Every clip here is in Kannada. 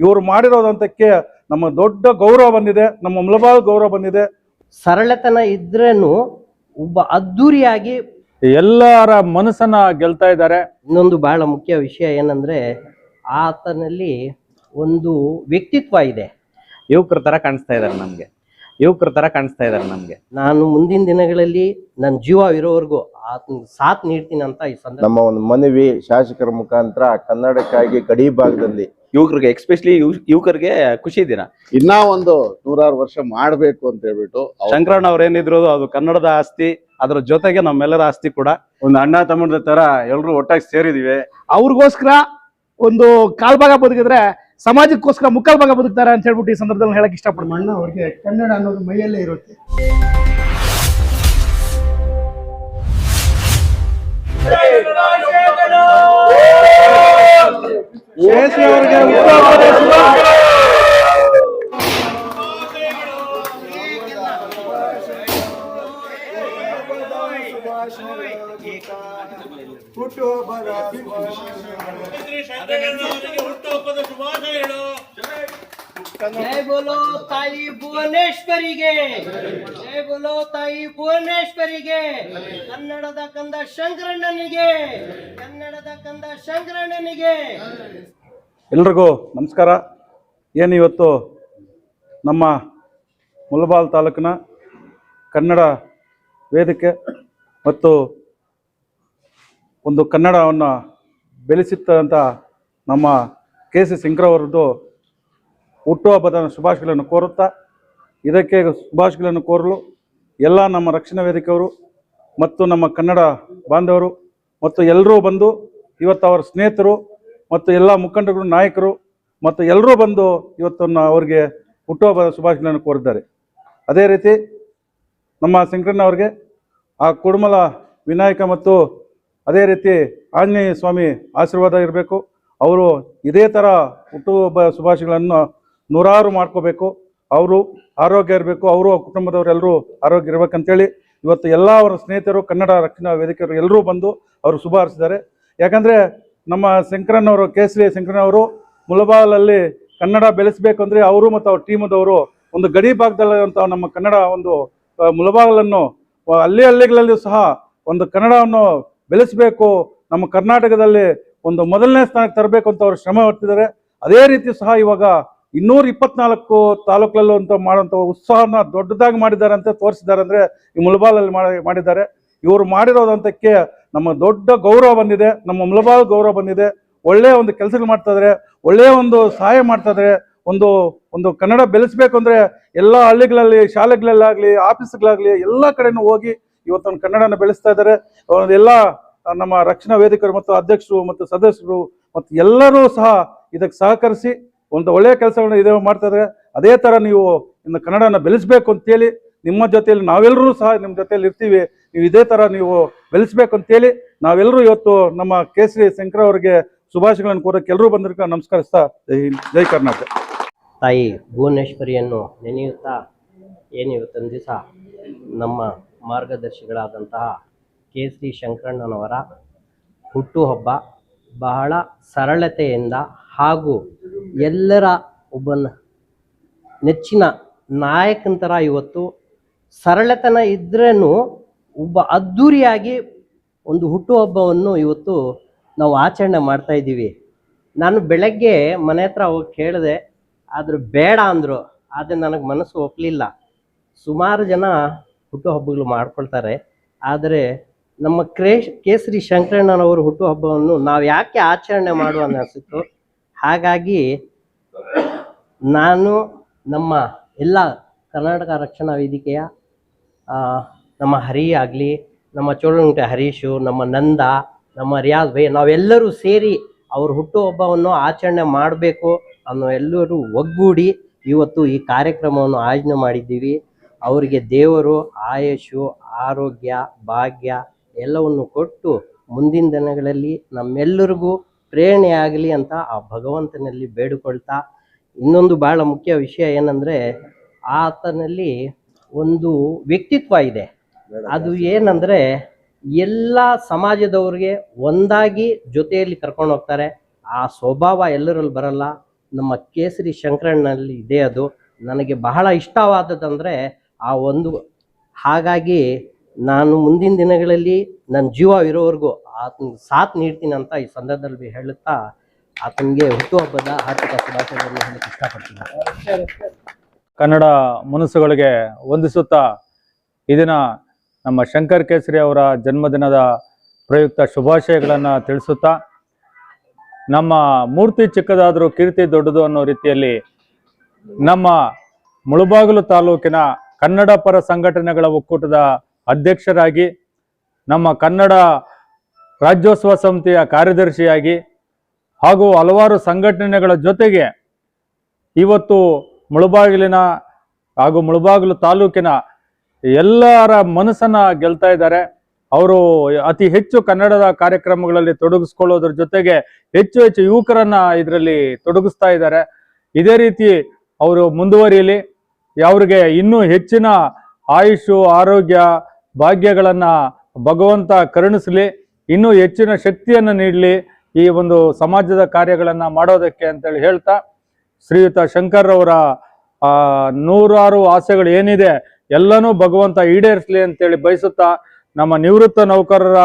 ಇವರು ಮಾಡಿರೋದಂತಕ್ಕೆ ನಮ್ಮ ದೊಡ್ಡ ಗೌರವ ಬಂದಿದೆ ನಮ್ಮ ಮುಲಬಾಲ್ ಗೌರವ ಬಂದಿದೆ. ಸರಳತನ ಇದ್ರೇನು ಒಬ್ಬ ಅದ್ದೂರಿಯಾಗಿ ಎಲ್ಲರ ಮನಸ್ಸನ್ನ ಗೆಲ್ತಾ ಇದ್ದಾರೆ. ಇನ್ನೊಂದು ಬಹಳ ಮುಖ್ಯ ವಿಷಯ ಏನಂದ್ರೆ ಆತನಲ್ಲಿ ಒಂದು ವ್ಯಕ್ತಿತ್ವ ಇದೆ. ಯುವಕರ ತರ ಕಾಣಿಸ್ತಾ ಇದ್ದಾರೆ ನಮ್ಗೆ. ಯುವಕರ ತರ ಕಾಣಿಸ್ತಾ ಇದ್ದಾರೆ ನಮ್ಗೆ. ನಾನು ಮುಂದಿನ ದಿನಗಳಲ್ಲಿ ನನ್ನ ಜೀವ ಇರೋವರೆಗೂ ಆತನ ಸಾಥ್ ನೀಡ್ತೀನಿ ಅಂತ ಈ ಸಂದರ್ಭ ನಮ್ಮ ಒಂದು ಮನವಿ ಶಾಸಕರ ಮುಖಾಂತರ ಕನ್ನಡಕ್ಕಾಗಿ ಗಡಿ ಭಾಗದಲ್ಲಿ ಯುವಕರಿಗೆ ಎಕ್ಸ್ಪೆಷಲಿ ಯುವಕರಿಗೆ ಖುಷಿ ದಿನ. ಇನ್ನ ಒಂದು ನೂರಾರು ವರ್ಷ ಮಾಡ್ಬೇಕು ಅಂತ ಹೇಳ್ಬಿಟ್ಟು ಶಂಕರಣ್ಣ ಅವ್ರು ಏನಿದ್ರು ಅದು ಕನ್ನಡದ ಆಸ್ತಿ ಅದ್ರ ಜೊತೆಗೆ ನಮ್ಮೆಲ್ಲರ ಆಸ್ತಿ ಕೂಡ. ಒಂದು ಅಣ್ಣ ತಮ್ಮದ ತರ ಎಲ್ಲರೂ ಒಟ್ಟಾಗಿ ಸೇರಿದೀವಿ. ಅವ್ರಿಗೋಸ್ಕರ ಒಂದು ಕಾಲ್ ಭಾಗ ಬದುಕಿದ್ರೆ ಸಮಾಜಕ್ಕೋಸ್ಕರ ಮುಕ್ಕಾಲ್ ಭಾಗ ಬದುಕ್ತಾರೆ ಅಂತ ಹೇಳ್ಬಿಟ್ಟು ಈ ಸಂದರ್ಭದಲ್ಲಿ ಹೇಳಕ್ ಇಷ್ಟಪಡ್ತೀನಿ. ಅಣ್ಣ ಅವ್ರಿಗೆ ಕನ್ನಡ ಅನ್ನೋದು ಮೈಯಲ್ಲೇ ಇರುತ್ತೆ. ಬೋಲೋ ತಾಯಿ ಭುವನೇಶ್ವರಿಗೆ. ಜೈ ಬೋಲೋ ತಾಯಿ ಭುವನೇಶ್ವರಿಗೆ. ಕನ್ನಡದ ಕಂದ ಶಂಕರಣ್ಣನಿಗೆ. ಕನ್ನಡದ ಕಂದ ಶಂಕರಣ್ಣನಿಗೆ. ಎಲ್ರಿಗೂ ನಮಸ್ಕಾರ. ಏನು ಇವತ್ತು ನಮ್ಮ ಮುಲಬಾಲ್ ತಾಲೂಕಿನ ಕನ್ನಡ ವೇದಿಕೆ ಮತ್ತು ಒಂದು ಕನ್ನಡವನ್ನು ಬೆಳೆಸಿತ್ತಂತ ನಮ್ಮ ಕೆ ಸಿ ಸಿಂಗ್ರವರದ್ದು ಹುಟ್ಟುಹಬ್ಬದ ಶುಭಾಶಯಗಳನ್ನು ಕೋರುತ್ತಾ, ಇದಕ್ಕೆ ಶುಭಾಶಯಗಳನ್ನು ಕೋರಲು ಎಲ್ಲ ನಮ್ಮ ರಕ್ಷಣಾ ವೇದಿಕೆಯವರು ಮತ್ತು ನಮ್ಮ ಕನ್ನಡ ಬಾಂಧವರು ಮತ್ತು ಎಲ್ಲರೂ ಬಂದು ಇವತ್ತು ಅವರ ಸ್ನೇಹಿತರು ಮತ್ತು ಎಲ್ಲ ಮುಖಂಡರು, ನಾಯಕರು ಮತ್ತು ಎಲ್ಲರೂ ಬಂದು ಇವತ್ತನ್ನು ಅವರಿಗೆ ಹುಟ್ಟುಹಬ್ಬದ ಶುಭಾಶಯಗಳನ್ನು ಕೋರಿದ್ದಾರೆ. ಅದೇ ರೀತಿ ನಮ್ಮ ಶಂಕರಣ್ಣ ಅವರಿಗೆ, ಆ ಕುಡುಮಲ ವಿನಾಯಕ ಮತ್ತು ಅದೇ ರೀತಿ ಆಂಜನೇಯ ಸ್ವಾಮಿ ಆಶೀರ್ವಾದ ಇರಬೇಕು. ಅವರು ಇದೇ ಥರ ಹುಟ್ಟುಹಬ್ಬ ಶುಭಾಶಯಗಳನ್ನು ನೂರಾರು ಮಾಡ್ಕೋಬೇಕು. ಅವರು ಆರೋಗ್ಯ ಇರಬೇಕು, ಅವರು ಕುಟುಂಬದವರೆಲ್ಲರೂ ಆರೋಗ್ಯ ಇರಬೇಕಂತೇಳಿ ಇವತ್ತು ಎಲ್ಲ ಅವರ ಸ್ನೇಹಿತರು, ಕನ್ನಡ ರಕ್ಷಣಾ ವೇದಿಕೆಯವರು ಎಲ್ಲರೂ ಬಂದು ಅವರು ಶುಭ ಹಾರೈಸಿದ್ದಾರೆ. ಯಾಕಂದರೆ ನಮ್ಮ ಶಂಕರಣ್ಣವರು ಕೇಸರಿ ಶಂಕರಣ್ಣವರು ಮುಳಬಾಲಲ್ಲಿ ಕನ್ನಡ ಬೆಳೆಸಬೇಕು ಅಂದರೆ ಅವರು ಮತ್ತು ಅವ್ರ ಟೀಮದವರು ಒಂದು ಗಡಿ ಭಾಗದಲ್ಲಿರುವಂಥ ನಮ್ಮ ಕನ್ನಡ ಒಂದು ಮುಲಬಾಗಲನ್ನು ಹಳ್ಳಿ ಹಳ್ಳಿಗಳಲ್ಲಿಯೂ ಸಹ ಒಂದು ಕನ್ನಡವನ್ನು ಬೆಳೆಸಬೇಕು, ನಮ್ಮ ಕರ್ನಾಟಕದಲ್ಲಿ ಒಂದು ಮೊದಲನೇ ಸ್ಥಾನಕ್ಕೆ ತರಬೇಕು ಅಂತ ಅವರು ಶ್ರಮ ಹೊತ್ತಿದ್ದಾರೆ ಅದೇ ರೀತಿ ಸಹ ಇವಾಗ ಇನ್ನೂರ ಇಪ್ಪತ್ನಾಲ್ಕು ತಾಲೂಕಲ್ಲೂ ಅಂತ ಮಾಡುವಂಥ ಉತ್ಸಾಹನ ದೊಡ್ಡದಾಗಿ ಮಾಡಿದ್ದಾರೆ ಅಂತ ತೋರಿಸಿದ್ದಾರೆ ಅಂದರೆ ಈ ಮುಳಬಾಲಲ್ಲಿ ಮಾಡಿ ಮಾಡಿದ್ದಾರೆ. ಇವರು ಮಾಡಿರೋದಂತಕ್ಕೆ ನಮ್ಮ ದೊಡ್ಡ ಗೌರವ ಬಂದಿದೆ. ನಮ್ಮ ಮುಳಬಾಲ್ ಗೌರವ ಬಂದಿದೆ. ಒಳ್ಳೆಯ ಒಂದು ಕೆಲಸಗಳು ಮಾಡ್ತಾ ಇದ್ದಾರೆ ಒಳ್ಳೆಯ ಒಂದು ಸಹಾಯ ಮಾಡ್ತಾ ಇದ್ದಾರೆ ಒಂದು ಒಂದು ಕನ್ನಡ ಬೆಳೆಸಬೇಕು ಅಂದರೆ ಎಲ್ಲ ಹಳ್ಳಿಗಳಲ್ಲಿ, ಶಾಲೆಗಳಲ್ಲಾಗಲಿ, ಆಫೀಸ್ಗಳಾಗಲಿ ಎಲ್ಲ ಕಡೆನೂ ಹೋಗಿ ಇವತ್ತೊಂದು ಕನ್ನಡನ ಬೆಳೆಸ್ತಾ ಇದ್ದಾರೆ ಎಲ್ಲ ನಮ್ಮ ರಕ್ಷಣಾ ವೇದಿಕರು ಮತ್ತು ಅಧ್ಯಕ್ಷರು ಮತ್ತು ಸದಸ್ಯರು ಮತ್ತು ಎಲ್ಲರೂ ಸಹ ಇದಕ್ಕೆ ಸಹಕರಿಸಿ ಒಂದು ಒಳ್ಳೆಯ ಕೆಲಸಗಳನ್ನ ಇದೇ ಮಾಡ್ತಾ ಇದ್ರೆ ಅದೇ ಥರ ನೀವು ಇನ್ನು ಕನ್ನಡನ ಬೆಳೆಸಬೇಕು ಅಂತೇಳಿ ನಿಮ್ಮ ಜೊತೆಯಲ್ಲಿ ನಾವೆಲ್ಲರೂ ಸಹ ನಿಮ್ಮ ಜೊತೆಯಲ್ಲಿ ಇರ್ತೀವಿ. ನೀವು ಇದೇ ಥರ ನೀವು ಬೆಳೆಸಬೇಕು ಅಂತೇಳಿ ನಾವೆಲ್ಲರೂ ಇವತ್ತು ನಮ್ಮ ಕೇಸರಿ ಶಂಕರ ಅವರಿಗೆ ಶುಭಾಶಯಗಳನ್ನು ಕೋರಕ್ಕೆ ಎಲ್ಲರೂ ಬಂದಿರ್ಕ ನಮಸ್ಕರಿಸ್ತಾ ಜೈ ಜೈ ಕರ್ನಾಟಕ. ತಾಯಿ ಭುವನೇಶ್ವರಿಯನ್ನು ನೆನೆಯುತ್ತಾ ಏನು ಇವತ್ತೊಂದು ದಿವಸ ನಮ್ಮ ಮಾರ್ಗದರ್ಶಿಗಳಾದಂತಹ ಕೆ ಸಿ ಶಂಕರಣ್ಣನವರ ಹುಟ್ಟುಹಬ್ಬ ಬಹಳ ಸರಳತೆಯಿಂದ ಹಾಗೂ ಎಲ್ಲರ ಒಬ್ಬನ ನೆಚ್ಚಿನ ನಾಯಕನ ಥರ ಇವತ್ತು ಸರಳತನ ಇದ್ರೂ ಒಬ್ಬ ಅದ್ಧೂರಿಯಾಗಿ ಒಂದು ಹುಟ್ಟುಹಬ್ಬವನ್ನು ಇವತ್ತು ನಾವು ಆಚರಣೆ ಮಾಡ್ತಾ ಇದ್ದೀವಿ. ನಾನು ಬೆಳಗ್ಗೆ ಮನೆ ಹತ್ರ ಹೋಗಿ ಕೇಳಿದೆ, ಆದ್ರೆ ಬೇಡ ಅಂದರು, ಆದರೆ ನನಗೆ ಮನಸ್ಸು ಒಪ್ಪಲಿಲ್ಲ ಸುಮಾರು ಜನ ಹುಟ್ಟುಹಬ್ಬಗಳು ಮಾಡ್ಕೊಳ್ತಾರೆ, ಆದರೆ ನಮ್ಮ ಕ್ರೇಶ್ ಕೇಸರಿ ಶಂಕರಣ್ಣನವರು ಹುಟ್ಟುಹಬ್ಬವನ್ನು ನಾವು ಯಾಕೆ ಆಚರಣೆ ಮಾಡುವ ಅನಿಸಿತ್ತು ಹಾಗಾಗಿ ನಾನು ನಮ್ಮ ಎಲ್ಲ ಕರ್ನಾಟಕ ರಕ್ಷಣಾ ವೇದಿಕೆಯ ನಮ್ಮ ಹರಿ ಆಗಲಿ, ನಮ್ಮ ಚೋಳಗುಂಟೆ ಹರೀಶು, ನಮ್ಮ ನಂದ, ನಮ್ಮ ರಿಯಾಜ್ ಭೈ, ನಾವೆಲ್ಲರೂ ಸೇರಿ ಅವ್ರ ಹುಟ್ಟುಹಬ್ಬವನ್ನು ಆಚರಣೆ ಮಾಡಬೇಕು ಅನ್ನೋ ಎಲ್ಲರೂ ಒಗ್ಗೂಡಿ ಇವತ್ತು ಈ ಕಾರ್ಯಕ್ರಮವನ್ನು ಆಯೋಜನೆ ಮಾಡಿದ್ದೀವಿ. ಅವರಿಗೆ ದೇವರು, ಆಯಸ್ಸು, ಆರೋಗ್ಯ, ಭಾಗ್ಯ ಎಲ್ಲವನ್ನು ಕೊಟ್ಟು ಮುಂದಿನ ದಿನಗಳಲ್ಲಿ ನಮ್ಮೆಲ್ಲರಿಗೂ ಪ್ರೇರಣೆಯಾಗಲಿ ಅಂತ ಆ ಭಗವಂತನಲ್ಲಿ ಬೇಡಿಕೊಳ್ತಾ ಇನ್ನೊಂದು ಬಹಳ ಮುಖ್ಯ ವಿಷಯ ಏನಂದ್ರೆ ಆತನಲ್ಲಿ ಒಂದು ವ್ಯಕ್ತಿತ್ವ ಇದೆ. ಅದು ಏನಂದ್ರೆ ಎಲ್ಲ ಸಮಾಜದವ್ರಿಗೆ ಒಂದಾಗಿ ಜೊತೆಯಲ್ಲಿ ಕರ್ಕೊಂಡು ಹೋಗ್ತಾರೆ. ಆ ಸ್ವಭಾವ ಎಲ್ಲರಲ್ಲಿ ಬರಲ್ಲ. ನಮ್ಮ ಕೇಸರಿ ಶಂಕರಣ್ಣಲ್ಲಿ ಇದೆ ಅದು. ನನಗೆ ಬಹಳ ಇಷ್ಟವಾದದಂದರೆ ಆ ಒಂದು ಹಾಗಾಗಿ ನಾನು ಮುಂದಿನ ದಿನಗಳಲ್ಲಿ ನನ್ನ ಜೀವ ಇರೋವರೆಗೂ ಆತನ ಸಾಥ್ ನೀಡ್ತೀನಿ ಅಂತ ಈ ಸಂದರ್ಭದಲ್ಲಿ ಹೇಳುತ್ತಾ ಆತನಿಗೆ ಹುಟ್ಟುಹಬ್ಬದ ಆರ್ಥಿಕ ಶುಭಾಶಯಗಳನ್ನು ಹೇಳಕ್ಕೆ ಇಷ್ಟಪಡ್ತೀನಿ. ಕನ್ನಡ ಮನಸ್ಸುಗಳಿಗೆ ವಂದಿಸುತ್ತಾ ಇದನ್ನ ನಮ್ಮ ಶಂಕರ್ ಕೇಸರಿ ಅವರ ಜನ್ಮದಿನದ ಪ್ರಯುಕ್ತ ಶುಭಾಶಯಗಳನ್ನು ತಿಳಿಸುತ್ತಾ ನಮ್ಮ ಮೂರ್ತಿ ಚಿಕ್ಕದಾದರೂ ಕೀರ್ತಿ ದೊಡ್ಡದು ಅನ್ನೋ ರೀತಿಯಲ್ಲಿ ನಮ್ಮ ಮುಳುಬಾಗಿಲು ತಾಲೂಕಿನ ಕನ್ನಡ ಪರ ಸಂಘಟನೆಗಳ ಒಕ್ಕೂಟದ ಅಧ್ಯಕ್ಷರಾಗಿ, ನಮ್ಮ ಕನ್ನಡ ರಾಜ್ಯೋತ್ಸವ ಸಮಿತಿಯ ಕಾರ್ಯದರ್ಶಿಯಾಗಿ ಹಾಗೂ ಹಲವಾರು ಸಂಘಟನೆಗಳ ಜೊತೆಗೆ ಇವತ್ತು ಮುಳಬಾಗಿಲಿನ ಹಾಗೂ ಮುಳಬಾಗಿಲು ತಾಲೂಕಿನ ಎಲ್ಲರ ಮನಸ್ಸನ್ನು ಗೆಲ್ತಾ ಇದ್ದಾರೆ. ಅವರು ಅತಿ ಹೆಚ್ಚು ಕನ್ನಡದ ಕಾರ್ಯಕ್ರಮಗಳಲ್ಲಿ ತೊಡಗಿಸ್ಕೊಳ್ಳೋದ್ರ ಜೊತೆಗೆ ಹೆಚ್ಚು ಹೆಚ್ಚು ಯುವಕರನ್ನ ಇದರಲ್ಲಿ ತೊಡಗಿಸ್ತಾ ಇದ್ದಾರೆ. ಇದೇ ರೀತಿ ಅವರು ಮುಂದುವರಿಯಲಿ. ಅವ್ರಿಗೆ ಇನ್ನೂ ಹೆಚ್ಚಿನ ಆಯುಷು, ಆರೋಗ್ಯ ಭಾಗ್ಯಗಳನ್ನ ಭಗವಂತ ಕರುಣಿಸಲಿ ಇನ್ನೂ ಹೆಚ್ಚಿನ ಶಕ್ತಿಯನ್ನು ನೀಡಲಿ ಈ ಒಂದು ಸಮಾಜದ ಕಾರ್ಯಗಳನ್ನ ಮಾಡೋದಕ್ಕೆ ಅಂತೇಳಿ ಹೇಳ್ತಾ ಶ್ರೀಯುತ ಶಂಕರ್ರವರ ನೂರಾರು ಆಸೆಗಳು ಏನಿದೆ ಎಲ್ಲನೂ ಭಗವಂತ ಈಡೇರಿಸಲಿ ಅಂತೇಳಿ ಬಯಸುತ್ತಾ ನಮ್ಮ ನಿವೃತ್ತ ನೌಕರರ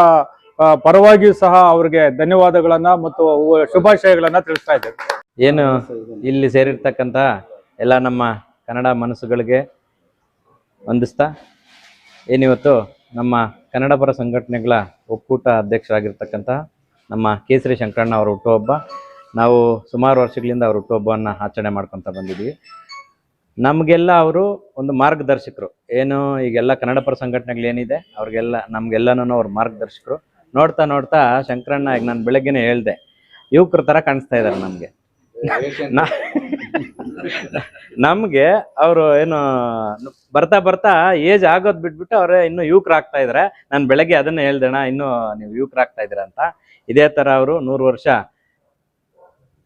ಆ, ಪರವಾಗಿಯೂ ಸಹ ಅವ್ರಿಗೆ ಧನ್ಯವಾದಗಳನ್ನ ಮತ್ತು ಶುಭಾಶಯಗಳನ್ನ ತಿಳಿಸ್ತಾ ಇದ್ದೇವೆ ಏನು ಇಲ್ಲಿ ಸೇರಿರ್ತಕ್ಕಂಥ ಎಲ್ಲ ನಮ್ಮ ಕನ್ನಡ ಮನಸ್ಸುಗಳಿಗೆ ವಂದಿಸ್ತಾ ಏನಿವತ್ತು ನಮ್ಮ ಕನ್ನಡ ಪರ ಸಂಘಟನೆಗಳ ಒಕ್ಕೂಟ ಅಧ್ಯಕ್ಷರಾಗಿರ್ತಕ್ಕಂಥ ನಮ್ಮ ಕೇಸರಿ ಶಂಕರಣ್ಣ ಅವರ ಹುಟ್ಟುಹಬ್ಬ. ನಾವು ಸುಮಾರು ವರ್ಷಗಳಿಂದ ಅವ್ರ ಹುಟ್ಟುಹಬ್ಬವನ್ನು ಆಚರಣೆ ಮಾಡ್ಕೊತ ಬಂದಿದ್ದೀವಿ. ನಮಗೆಲ್ಲ ಅವರು ಒಂದು ಮಾರ್ಗದರ್ಶಕರು. ಏನು ಈಗೆಲ್ಲ ಕನ್ನಡ ಪರ ಸಂಘಟನೆಗಳು ಏನಿದೆ ಅವ್ರಿಗೆಲ್ಲ ನಮಗೆಲ್ಲನೂ ಅವ್ರ ಮಾರ್ಗದರ್ಶಕರು. ನೋಡ್ತಾ ನೋಡ್ತಾ ಶಂಕರಣ್ಣ ಈಗ ನಾನು ಬೆಳಗ್ಗೆನೇ ಹೇಳ್ದೆ ಯುವಕರ ಥರ ಕಾಣಿಸ್ತಾ ಇದ್ದಾರೆ ನಮಗೆ. ನಮ್ಗೆ ಅವರು ಏನು ಬರ್ತಾ ಬರ್ತಾ ಏಜ್ ಆಗೋದ್ ಬಿಟ್ಬಿಟ್ಟು ಅವರೇ ಇನ್ನು ಯುವಕರಾಗ್ತಾ ಇದಾರೆ. ನಾನು ಬೆಳಗ್ಗೆ ಅದನ್ನ ಹೇಳ್ದಣ ಇನ್ನು ನೀವು ಯುವಕರಾಗ್ತಾ ಇದ್ದೀರಾ ಅಂತ. ಇದೇ ತರ ಅವರು ನೂರು ವರ್ಷ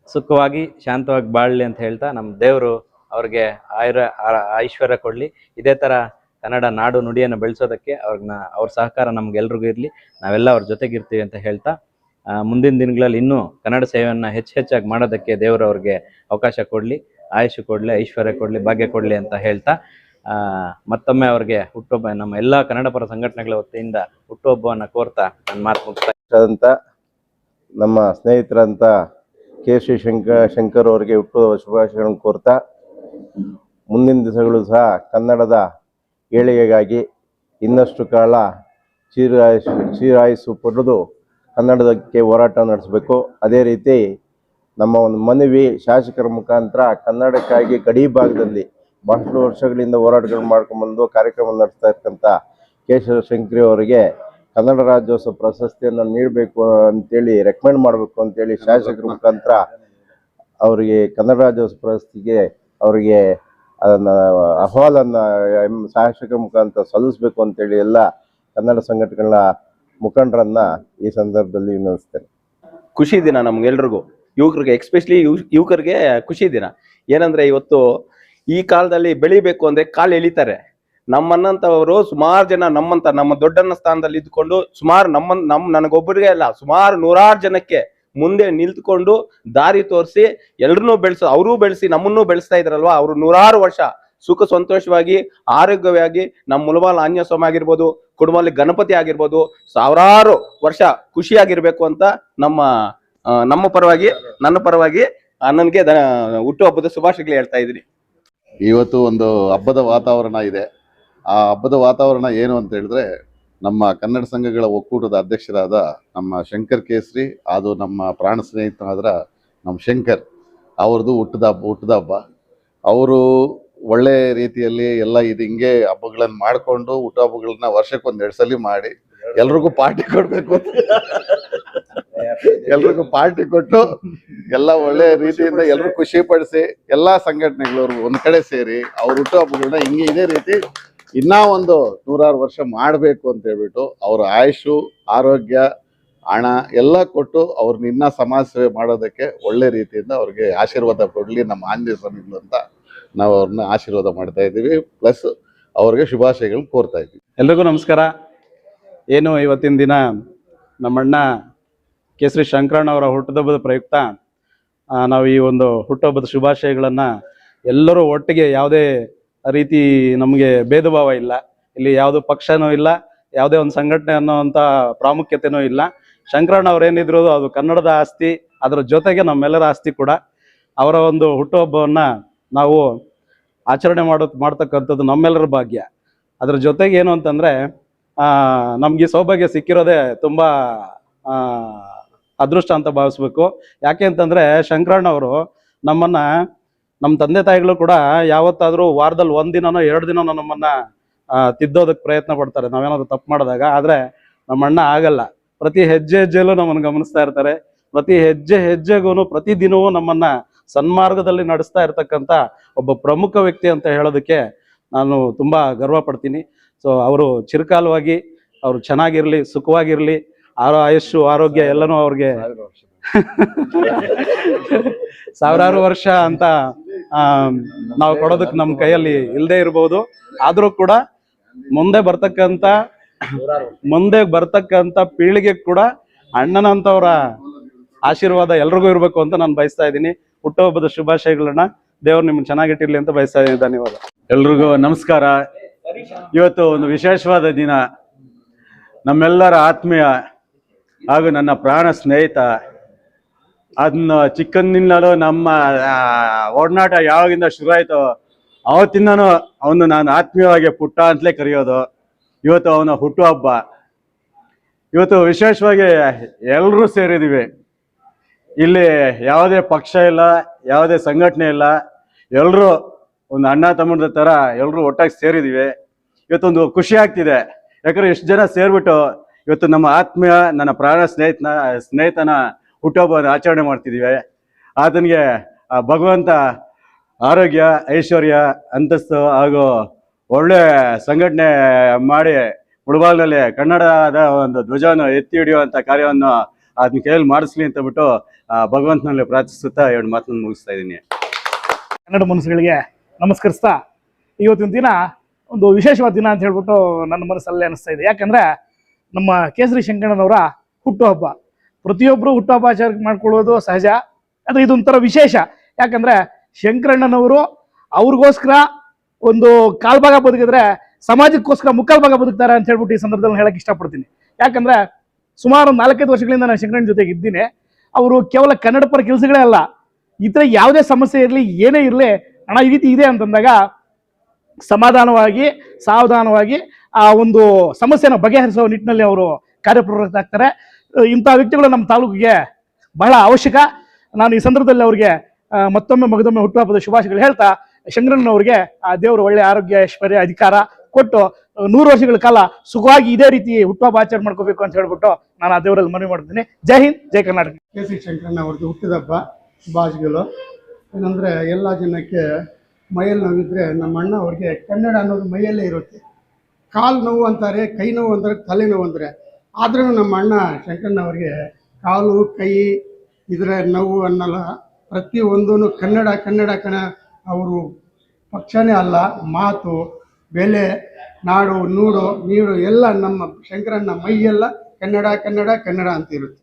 ಸುಖವಾಗಿ, ಶಾಂತವಾಗಿ ಬಾಳ್ಲಿ ಅಂತ ಹೇಳ್ತಾ ನಮ್ಮ ದೇವರು ಅವ್ರಿಗೆ ಆಯುರ ಐಶ್ವರ್ಯ ಕೊಡ್ಲಿ. ಇದೇ ತರ ಕನ್ನಡ ನಾಡು ನುಡಿಯನ್ನು ಬೆಳೆಸೋದಕ್ಕೆ ಅವ್ರನ್ನ, ಅವ್ರ ಸಹಕಾರ ನಮ್ಗೆಲ್ರಿಗೂ ಇರಲಿ. ನಾವೆಲ್ಲ ಅವ್ರ ಜೊತೆಗಿರ್ತೀವಿ ಅಂತ ಹೇಳ್ತಾ ಮುಂದಿನ ದಿನಗಳಲ್ಲಿ ಇನ್ನೂ ಕನ್ನಡ ಸೇವೆಯನ್ನು ಹೆಚ್ಚು ಹೆಚ್ಚಾಗಿ ಮಾಡೋದಕ್ಕೆ ದೇವರು ಅವ್ರಿಗೆ ಅವಕಾಶ ಕೊಡಲಿ, ಆಯುಷ್ ಕೊಡಲಿ, ಐಶ್ವರ್ಯ ಕೊಡಲಿ, ಭಾಗ್ಯ ಕೊಡಲಿ ಅಂತ ಹೇಳ್ತಾ ಮತ್ತೊಮ್ಮೆ ಅವ್ರಿಗೆ ಹುಟ್ಟುಹಬ್ಬ, ನಮ್ಮ ಎಲ್ಲ ಕನ್ನಡ ಪರ ಸಂಘಟನೆಗಳ ವತಿಯಿಂದ ಹುಟ್ಟುಹಬ್ಬವನ್ನು ಕೋರ್ತಾ ನನ್ನ ಮಾತು ಅಂತ ನಮ್ಮ ಸ್ನೇಹಿತರಂತ ಕೆ ಶ್ರೀ ಶಂಕರ್ ಶಂಕರ್ ಅವರಿಗೆ ಹುಟ್ಟು ಶುಭಾಶಯಗಳನ್ನು ಕೋರ್ತಾ, ಮುಂದಿನ ದಿವಸಗಳು ಸಹ ಕನ್ನಡದ ಏಳಿಗೆಗಾಗಿ ಇನ್ನಷ್ಟು ಕಾಲ ಚಿರಾಯಸ್ಸು ಚೀರಾಯಿಸು ಪಡೆದು ಕನ್ನಡದಕ್ಕೆ ಹೋರಾಟ ನಡೆಸಬೇಕು. ಅದೇ ರೀತಿ ನಮ್ಮ ಒಂದು ಮನವಿ ಶಾಸಕರ ಮುಖಾಂತರ ಕನ್ನಡಕ್ಕಾಗಿ ಗಡಿ ಭಾಗದಲ್ಲಿ ಬಹಳಷ್ಟು ವರ್ಷಗಳಿಂದ ಹೋರಾಟಗಳು ಮಾಡ್ಕೊಂಡ್ಬಂದು ಕಾರ್ಯಕ್ರಮ ನಡೆಸ್ತಾ ಇರ್ತಕ್ಕಂಥ ಕೇಶವ ಶಂಕರಿ ಅವರಿಗೆ ಕನ್ನಡ ರಾಜ್ಯೋತ್ಸವ ಪ್ರಶಸ್ತಿಯನ್ನು ನೀಡಬೇಕು ಅಂತೇಳಿ ರೆಕಮೆಂಡ್ ಮಾಡಬೇಕು ಅಂತೇಳಿ ಶಾಸಕರ ಮುಖಾಂತರ ಅವರಿಗೆ ಕನ್ನಡ ರಾಜ್ಯೋತ್ಸವ ಪ್ರಶಸ್ತಿಗೆ ಅವರಿಗೆ ಅದನ್ನು ಅಹವಾಲನ್ನು ಶಾಸಕರ ಮುಖಾಂತರ ಸಲ್ಲಿಸಬೇಕು ಅಂತೇಳಿ ಎಲ್ಲ ಕನ್ನಡ ಸಂಘಟನೆಗಳ ಮುಖಂಡರನ್ನ ಈ ಸಂದರ್ಭದಲ್ಲಿ ವಿನಂತಿಸ್ತೇನೆ. ಖುಷಿ ದಿನ ನಮ್ಗೆಲ್ರಿಗೂ. ಯುವಕರಿಗೆ ಎಕ್ಸ್ಪೆಷಲಿ ಯುವಕರಿಗೆ ಖುಷಿ ದಿನ. ಏನಂದ್ರೆ ಇವತ್ತು ಈ ಕಾಲದಲ್ಲಿ ಬೆಳಿಬೇಕು ಅಂದ್ರೆ ಕಾಲು ಎಳಿತಾರೆ. ನಮ್ಮನ್ನಂತವರು ಸುಮಾರು ಜನ ನಮ್ಮಂತ, ನಮ್ಮ ದೊಡ್ಡನ್ನ ಸ್ಥಾನದಲ್ಲಿ ಇದ್ಕೊಂಡು ಸುಮಾರು ನಮ್ಮ ನಮ್, ನನಗೊಬ್ಬರಿಗೆ ಅಲ್ಲ, ಸುಮಾರು ನೂರಾರು ಜನಕ್ಕೆ ಮುಂದೆ ನಿಲ್ತ್ಕೊಂಡು ದಾರಿ ತೋರಿಸಿ ಎಲ್ರನ್ನೂ ಬೆಳೆಸೋ, ಅವರೂ ಬೆಳೆಸಿ, ನಮ್ಮನ್ನೂ ಬೆಳೆಸ್ತಾ ಇದ್ರಲ್ವಾ? ಅವರು ನೂರಾರು ವರ್ಷ ಸುಖ ಸಂತೋಷವಾಗಿ, ಆರೋಗ್ಯವಾಗಿ ನಮ್ಮ ಮುಲಬಾಲ್ ಆಂಜಸ್ವಾಮಿ ಸ್ವಾಮಿ ಆಗಿರ್ಬೋದು ಕುಟುಂಬದಲ್ಲಿ ಗಣಪತಿ ಆಗಿರ್ಬೋದು, ಸಾವಿರಾರು ವರ್ಷ ಖುಷಿಯಾಗಿರ್ಬೇಕು ಅಂತ ನಮ್ಮ ನಮ್ಮ ಪರವಾಗಿ, ನನ್ನ ಪರವಾಗಿ ಅಣ್ಣನಿಗೆ ಹುಟ್ಟು ಹಬ್ಬದ ಶುಭಾಶಯಗಳು ಹೇಳ್ತಾ ಇದ್ದೀನಿ. ಇವತ್ತು ಒಂದು ಹಬ್ಬದ ವಾತಾವರಣ ಇದೆ. ಆ ಹಬ್ಬದ ವಾತಾವರಣ ಏನು ಅಂತ ಹೇಳಿದ್ರೆ, ನಮ್ಮ ಕನ್ನಡ ಸಂಘಗಳ ಒಕ್ಕೂಟದ ಅಧ್ಯಕ್ಷರಾದ ನಮ್ಮ ಶಂಕರ್ ಕೇಸರಿ, ಅದು ನಮ್ಮ ಪ್ರಾಣ ಸ್ನೇಹಿತನಾದ್ರ ನಮ್ಮ ಶಂಕರ್, ಅವ್ರದ್ದು ಹುಟ್ಟದ ಹಬ್ಬ ಹುಟ್ಟದ ಹಬ್ಬ. ಅವರು ಒಳ್ಳೆ ರೀತಿಯಲ್ಲಿ ಎಲ್ಲ ಇದು ಹಿಂಗೆ ಹಬ್ಬಗಳನ್ನ ಮಾಡಿಕೊಂಡು ಹಬ್ಬಗಳನ್ನ ವರ್ಷಕ್ಕೆ ಒಂದ್ ಎರಡು ಸಲ ಮಾಡಿ ಎಲ್ರಿಗೂ ಪಾರ್ಟಿ ಕೊಡ್ಬೇಕು ಅಂತ. ಎಲ್ರಿಗೂ ಪಾರ್ಟಿ ಕೊಟ್ಟು ಎಲ್ಲ ಒಳ್ಳೆ ರೀತಿಯಿಂದ ಎಲ್ಲರೂ ಖುಷಿ ಪಡಿಸಿ ಎಲ್ಲಾ ಸಂಘಟನೆಗಳವರು ಒಂದ್ ಕಡೆ ಸೇರಿ ಅವ್ರ ಹುಟ್ಟುಹಬ್ಬಗಳನ್ನ ಹಿಂಗೆ ಇದೇ ರೀತಿ ಇನ್ನೂ ಒಂದು ನೂರಾರು ವರ್ಷ ಮಾಡಬೇಕು ಅಂತ ಹೇಳ್ಬಿಟ್ಟು ಅವ್ರ ಆಯುಷು, ಆರೋಗ್ಯ, ಹಣ ಎಲ್ಲ ಕೊಟ್ಟು ಅವ್ರನ್ನ ಇನ್ನ ಸಮಾಜ ಸೇವೆ ಮಾಡೋದಕ್ಕೆ ಒಳ್ಳೆ ರೀತಿಯಿಂದ ಅವ್ರಿಗೆ ಆಶೀರ್ವಾದ ಕೊಡ್ಲಿ ನಮ್ಮ ಆಂಜನೇಯ ಸ್ವಾಮಿಗಳು ಅಂತ ನಾವು ಅವ್ರನ್ನ ಆಶೀರ್ವಾದ ಮಾಡ್ತಾ ಇದ್ದೀವಿ. ಪ್ಲಸ್ ಅವ್ರಿಗೆ ಶುಭಾಶಯಗಳನ್ನ ಕೋರ್ತಾ ಇದ್ದೀವಿ. ಎಲ್ರಿಗೂ ನಮಸ್ಕಾರ. ಏನು ಇವತ್ತಿನ ದಿನ ನಮ್ಮಣ್ಣ ಕೇಸರಿ ಶಂಕರಣ್ಣ ಅವರ ಹುಟ್ಟುಹಬ್ಬದ ಪ್ರಯುಕ್ತ ನಾವು ಈ ಒಂದು ಹುಟ್ಟುಹಬ್ಬದ ಶುಭಾಶಯಗಳನ್ನು ಎಲ್ಲರೂ ಒಟ್ಟಿಗೆ ಯಾವುದೇ ರೀತಿ ನಮಗೆ ಭೇದ ಭಾವ ಇಲ್ಲ. ಇಲ್ಲಿ ಯಾವುದೋ ಪಕ್ಷನೂ ಇಲ್ಲ, ಯಾವುದೇ ಒಂದು ಸಂಘಟನೆ ಅನ್ನೋವಂಥ ಪ್ರಾಮುಖ್ಯತೆನೂ ಇಲ್ಲ. ಶಂಕರಣ್ಣ ಅವ್ರು ಏನಿದ್ರು ಅದು ಕನ್ನಡದ ಆಸ್ತಿ, ಅದರ ಜೊತೆಗೆ ನಮ್ಮೆಲ್ಲರ ಆಸ್ತಿ ಕೂಡ. ಅವರ ಒಂದು ಹುಟ್ಟುಹಬ್ಬವನ್ನ ನಾವು ಆಚರಣೆ ಮಾಡೋ, ಮಾಡ್ತಕ್ಕಂಥದ್ದು ನಮ್ಮೆಲ್ಲರ ಭಾಗ್ಯ. ಅದ್ರ ಜೊತೆಗೆ ಏನು ಅಂತಂದ್ರೆ, ಆ, ನಮ್ಗೆ ಸೌಭಾಗ್ಯ ಸಿಕ್ಕಿರೋದೇ ತುಂಬಾ, ಆ, ಅದೃಷ್ಟ ಅಂತ ಭಾವಿಸ್ಬೇಕು. ಯಾಕೆ ಅಂತಂದ್ರೆ, ಶಂಕರಣ್ಣ ಅವರು ನಮ್ಮನ್ನ ನಮ್ಮ ತಂದೆ ತಾಯಿಗಳು ಕೂಡ ಯಾವತ್ತಾದರೂ ವಾರದಲ್ಲಿ ಒಂದಿನನೋ ಎರಡು ದಿನನೋ ನಮ್ಮನ್ನ ತಿದ್ದೋದಕ್ಕೆ ಪ್ರಯತ್ನ ಪಡ್ತಾರೆ. ನಾವೇನಾದ್ರು ತಪ್ಪು ಮಾಡಿದಾಗ, ಆದ್ರೆ ನಮ್ಮ ಅಣ್ಣ ಆಗಲ್ಲ. ಪ್ರತಿ ಹೆಜ್ಜೆ ಹೆಜ್ಜೆಯಲ್ಲೂ ನಮ್ಮನ್ನು ಗಮನಿಸ್ತಾ ಇರ್ತಾರೆ. ಪ್ರತಿ ಹೆಜ್ಜೆ ಹೆಜ್ಜೆಗೂ ಪ್ರತಿ ದಿನವೂ ನಮ್ಮನ್ನ ಸನ್ಮಾರ್ಗದಲ್ಲಿ ನಡೆಸ್ತಾ ಇರ್ತಕ್ಕಂಥ ಒಬ್ಬ ಪ್ರಮುಖ ವ್ಯಕ್ತಿ ಅಂತ ಹೇಳೋದಕ್ಕೆ ನಾನು ತುಂಬ ಗರ್ವ ಪಡ್ತೀನಿ. ಸೊ ಅವರು ಚಿರಕಾಲವಾಗಿ, ಅವರು ಚೆನ್ನಾಗಿರಲಿ, ಸುಖವಾಗಿರಲಿ, ಆರೋ, ಆಯುಷ್ಯು, ಆರೋಗ್ಯ ಎಲ್ಲನೂ ಅವ್ರಿಗೆ ಸಾವಿರಾರು ವರ್ಷ ಅಂತ ನಾವು ಕೊಡೋದಕ್ಕೆ ನಮ್ಮ ಕೈಯಲ್ಲಿ ಇಲ್ಲದೆ ಇರಬಹುದು ಆದರೂ ಕೂಡ ಮುಂದೆ ಬರ್ತಕ್ಕಂಥ ಮುಂದೆ ಬರ್ತಕ್ಕಂಥ ಪೀಳಿಗೆ ಕೂಡ ಅಣ್ಣನಂತವರ ಆಶೀರ್ವಾದ ಎಲ್ರಿಗೂ ಇರಬೇಕು ಅಂತ ನಾನು ಬಯಸ್ತಾ ಇದ್ದೀನಿ. ಹುಟ್ಟುಹಬ್ಬದ ಶುಭಾಶಯಗಳನ್ನ ದೇವ್ರು ನಿಮ್ಗೆ ಚೆನ್ನಾಗಿಟ್ಟಿರ್ಲಿ ಅಂತ ಬಯಸ್ತಾ ಇದ್ದೀನಿ ಧನ್ಯವಾದ. ಎಲ್ರಿಗೂ ನಮಸ್ಕಾರ. ಇವತ್ತು ಒಂದು ವಿಶೇಷವಾದ ದಿನ. ನಮ್ಮೆಲ್ಲರ ಆತ್ಮೀಯ ಹಾಗೂ ನನ್ನ ಪ್ರಾಣ ಸ್ನೇಹಿತ. ಅದನ್ನ ಚಿಕ್ಕಂದಿನಲ್ಲೂ ನಮ್ಮ ಒಡನಾಟ ಯಾವಾಗಿಂದ ಶುರು ಆಯ್ತೋ ಅವತ್ತಿಂದನೂ ಅವನು ನಾನು ಆತ್ಮೀಯವಾಗಿ ಪುಟ್ಟ ಅಂತಲೇ ಕರೆಯೋದು. ಇವತ್ತು ಅವನ ಹುಟ್ಟುಹಬ್ಬ. ಇವತ್ತು ವಿಶೇಷವಾಗಿ ಎಲ್ಲರೂ ಸೇರಿದ್ದೀವಿ. ಇಲ್ಲಿ ಯಾವುದೇ ಪಕ್ಷ ಇಲ್ಲ, ಯಾವುದೇ ಸಂಘಟನೆ ಇಲ್ಲ. ಎಲ್ಲರೂ ಒಂದು ಅಣ್ಣ ತಮ್ಮದ ಥರ ಎಲ್ಲರೂ ಒಟ್ಟಾಗಿ ಸೇರಿದ್ದೀವಿ ಇವತ್ತೊಂದು ಖುಷಿ ಆಗ್ತಿದೆ. ಯಾಕಂದ್ರೆ ಎಷ್ಟು ಜನ ಸೇರ್ಬಿಟ್ಟು ಇವತ್ತು ನಮ್ಮ ಆತ್ಮೀಯ, ನನ್ನ ಪ್ರಾಣ ಸ್ನೇಹಿತನ ಸ್ನೇಹಿತನ ಹುಟ್ಟುಹಬ್ಬವನ್ನು ಆಚರಣೆ ಮಾಡ್ತಿದ್ದೀವಿ ಆತನಿಗೆ, ಆ ಭಗವಂತ ಆರೋಗ್ಯ, ಐಶ್ವರ್ಯ, ಅಂತಸ್ತು ಹಾಗೂ ಒಳ್ಳೆ ಸಂಘಟನೆ ಮಾಡಿ ಮುಳಬಾಗ್ನಲ್ಲಿ ಕನ್ನಡದ ಒಂದು ಧ್ವಜವನ್ನು ಎತ್ತಿ ಹಿಡಿಯುವಂಥ ಕಾರ್ಯವನ್ನು ಅದನ್ನ ಕೈಯಲ್ಲಿ ಮಾಡಿಸ್ಲಿ ಅಂತ ಬಿಟ್ಟು ಭಗವಂತನಲ್ಲಿ ಪ್ರಾರ್ಥಿಸುತ್ತಾ ಎರಡು ಮಾತನ್ನು ಮುಗಿಸ್ತಾ ಇದ್ದೀನಿ. ಕನ್ನಡ ಮನಸ್ಸುಗಳಿಗೆ ನಮಸ್ಕರಿಸ್ತಾ, ಇವತ್ತಿನ ದಿನ ಒಂದು ವಿಶೇಷವಾದ ದಿನ ಅಂತ ಹೇಳ್ಬಿಟ್ಟು ನನ್ನ ಮನಸ್ಸಲ್ಲೇ ಅನಿಸ್ತಾ ಇದೆ. ಯಾಕಂದ್ರೆ ನಮ್ಮ ಕೇಸರಿ ಶಂಕಣ್ಣನವರ ಹುಟ್ಟುಹಬ್ಬ. ಪ್ರತಿಯೊಬ್ಬರು ಹುಟ್ಟುಹಬ್ಬ ಆಚರಣೆ ಮಾಡ್ಕೊಳ್ಳೋದು ಸಹಜ. ಆದರೆ ಇದೊಂಥರ ವಿಶೇಷ. ಯಾಕಂದ್ರೆ ಶಂಕರಣ್ಣನವರು ಅವ್ರಿಗೋಸ್ಕರ ಒಂದು ಕಾಲ್ಭಾಗ ಬದುಕಿದ್ರೆ ಸಮಾಜಕ್ಕೋಸ್ಕರ ಮುಕ್ಕಾಲ್ ಭಾಗ ಬದುಕ್ತಾರೆ ಅಂತ ಹೇಳ್ಬಿಟ್ಟು ಈ ಸಂದರ್ಭದಲ್ಲಿ ಹೇಳಕ್ ಇಷ್ಟಪಡ್ತೀನಿ. ಯಾಕಂದ್ರೆ ಸುಮಾರು ನಾಲ್ಕೈದು ವರ್ಷಗಳಿಂದ ನಾನು ಶಂಕರಣ್ಣ ಜೊತೆಗೆ ಇದ್ದೀನಿ ಅವರು ಕೇವಲ ಕನ್ನಡ ಪರ ಕೆಲಸಗಳೇ ಅಲ್ಲ, ಈ ಯಾವುದೇ ಸಮಸ್ಯೆ ಇರಲಿ, ಏನೇ ಇರಲಿ, ಹಣ ಈ ರೀತಿ ಇದೆ ಅಂತಂದಾಗ ಸಮಾಧಾನವಾಗಿ, ಸಾವಧಾನವಾಗಿ ಆ ಒಂದು ಸಮಸ್ಯೆನ ಬಗೆಹರಿಸುವ ನಿಟ್ಟಿನಲ್ಲಿ ಅವರು ಕಾರ್ಯಪ್ರವೃತ್ತಾಗ್ತಾರೆ ಇಂಥ ವ್ಯಕ್ತಿಗಳು ನಮ್ಮ ತಾಲೂಕಿಗೆ ಬಹಳ ಅವಶ್ಯಕ. ನಾನು ಈ ಸಂದರ್ಭದಲ್ಲಿ ಅವರಿಗೆ ಮತ್ತೊಮ್ಮೆ ಮಗದೊಮ್ಮೆ ಹುಟ್ಟುಹಬ್ಬದ ಶುಭಾಶಯಗಳು ಹೇಳ್ತಾ, ಶಂಕರಣ್ಣನವ್ರಿಗೆ ಆ ದೇವರು ಒಳ್ಳೆ ಆರೋಗ್ಯ, ಐಶ್ವರ್ಯ, ಅಧಿಕಾರ ಕೊಟ್ಟು ನೂರು ವರ್ಷಗಳ ಕಾಲ ಸುಖವಾಗಿ ಇದೇ ರೀತಿ ಹುಟ್ಟುಹಬ್ಬ ಆಚರಣೆ ಮಾಡ್ಕೋಬೇಕು ಅಂತ ಹೇಳ್ಬಿಟ್ಟು ನಾನು ಆ ದೇವರಲ್ಲಿ ಮನವಿ ಮಾಡ್ತೀನಿ. ಜೈ ಹಿಂದ್, ಜೈ ಕರ್ನಾಟಕ. ಕೆ ಸಿ ಶಂಕರಣ್ಣ ಅವ್ರದ್ದು ಹುಟ್ಟಿದಬ್ಬ, ಶುಭಾಶಯಗಳು. ಏನಂದ್ರೆ ಎಲ್ಲ ಜನಕ್ಕೆ ಮೈಯಲ್ಲಿ ನೋವಿದ್ರೆ ನಮ್ಮ ಅಣ್ಣ ಅವ್ರಿಗೆ ಕನ್ನಡ ಅನ್ನೋದು ಮೈಯಲ್ಲೇ ಇರುತ್ತೆ. ಕಾಲು ನೋವು ಅಂತಾರೆ, ಕೈ ನೋವು ಅಂತಾರೆ, ತಲೆ ನೋವು ಅಂತಾರೆ. ಆದ್ರೂ ನಮ್ಮ ಅಣ್ಣ ಶಂಕರಣ್ಣ ಅವ್ರಿಗೆ ಕಾಲು, ಕೈ, ಇದರ ನೋವು ಅನ್ನಲ್ಲ ಪ್ರತಿಯೊಂದೂ ಕನ್ನಡ ಕನ್ನಡ ಕಣ ಅವರು ಪಕ್ಷನೇ ಅಲ್ಲ, ಮಾತು ಬೆಲೆ ನಾಡು ನೂಡು ನೀಡು ಎಲ್ಲ ನಮ್ಮ ಶಂಕರಣ್ಣ ಮೈಯೆಲ್ಲ ಕನ್ನಡ ಕನ್ನಡ ಕನ್ನಡ ಅಂತ ಇರುತ್ತೆ.